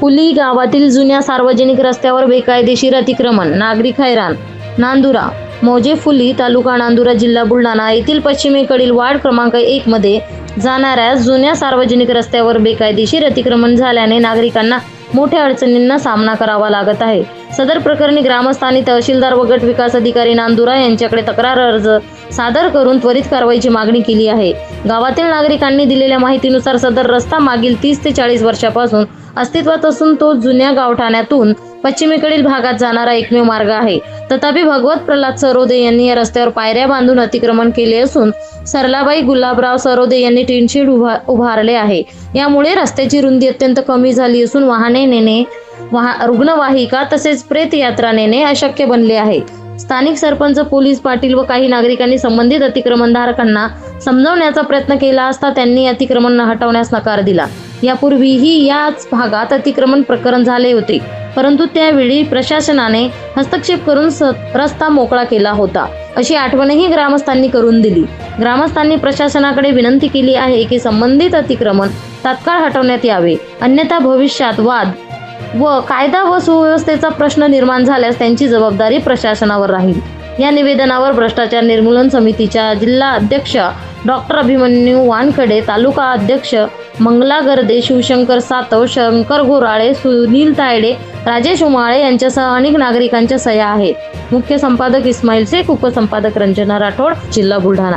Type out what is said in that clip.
कुली गावातील जुन्या सार्वजनिक रस्त्यावर बेकायदेशीर अतिक्रमण. नागरिक हैराण. नांदुरा. मोजे फुली तालुका नांदुरा जिल्हा बुलढाणा येथील पश्चिमेकडील वार्ड क्रमांक एक मध्ये जाणाऱ्या जुन्या सार्वजनिक रस्त्यावर बेकायदेशीर अतिक्रमण झाल्याने नागरिकांना मोठ्या अडचणींना सामना करावा लागत आहे. सदर प्रकरणी ग्रामस्थानी तहसीलदार व गट विकास अधिकारी नांदुरा यांच्याकडे तक्रार अर्ज सादर करून त्वरित कारवाईची मागणी केली आहे. गावातील नागरिकांनी दिलेल्या माहितीनुसार सदर रस्ता मागील तीस ते चाळीस वर्षापासून अस्तित्वात असून तो जुन्या गावठाण्यातून पश्चिमेकडील भागात जाणारा एकमेव मार्ग आहे. तथापि भगवत प्रल्हाद सरोदे यांनी या रस्त्यावर पायऱ्या बांधून अतिक्रमण केले असून सरलाबाई गुलाबराव सरोदे यांनी टिनशेड उभा उभारले आहे. यामुळे रस्त्याची रुंदी अत्यंत कमी झाली असून वाहने नेणे वाह रुग्णवाहिका तसेच प्रेत यात्रा नेणे अशक्य बनले आहे. स्थानिक सरपंच पोलीस पाटील व काही नागरिकांनी संबंधित अतिक्रमणधारकांना समजवण्याचा प्रयत्न केला असता त्यांनी अतिक्रमण हटवण्यास नकार दिला. यापूर्वीही याच भागात अतिक्रमण प्रकरण झाले होते. परंतु त्यावेळी प्रशासनाने हस्तक्षेप करून स- रस्ता मोकळा केला होता. अशी आठवणही ग्रामस्थांनी करून दिली. ग्रामस्थांनी प्रशासनाकडे विनंती केली आहे की संबंधित अतिक्रमण तात्काळ हटवण्यात यावे. अन्यथा भविष्यात वाद व कायदा व सुव्यवस्थेचा प्रश्न निर्माण झाल्यास त्यांची जबाबदारी प्रशासनावर राहील. या निवेदनावर भ्रष्टाचार निर्मूलन समितीच्या जिल्हा अध्यक्ष डॉक्टर अभिमन्यू वानखडे तालुका अध्यक्ष मंगला गर्दे शिवशंकर सातव शंकर घोराळे सुनील तायडे राजेश उमाळे यांच्यासह अनेक नागरिकांच्या सह्या आहेत. मुख्य संपादक इस्माईल शेख उपसंपादक रंजना राठोड जिल्हा बुलढाणा.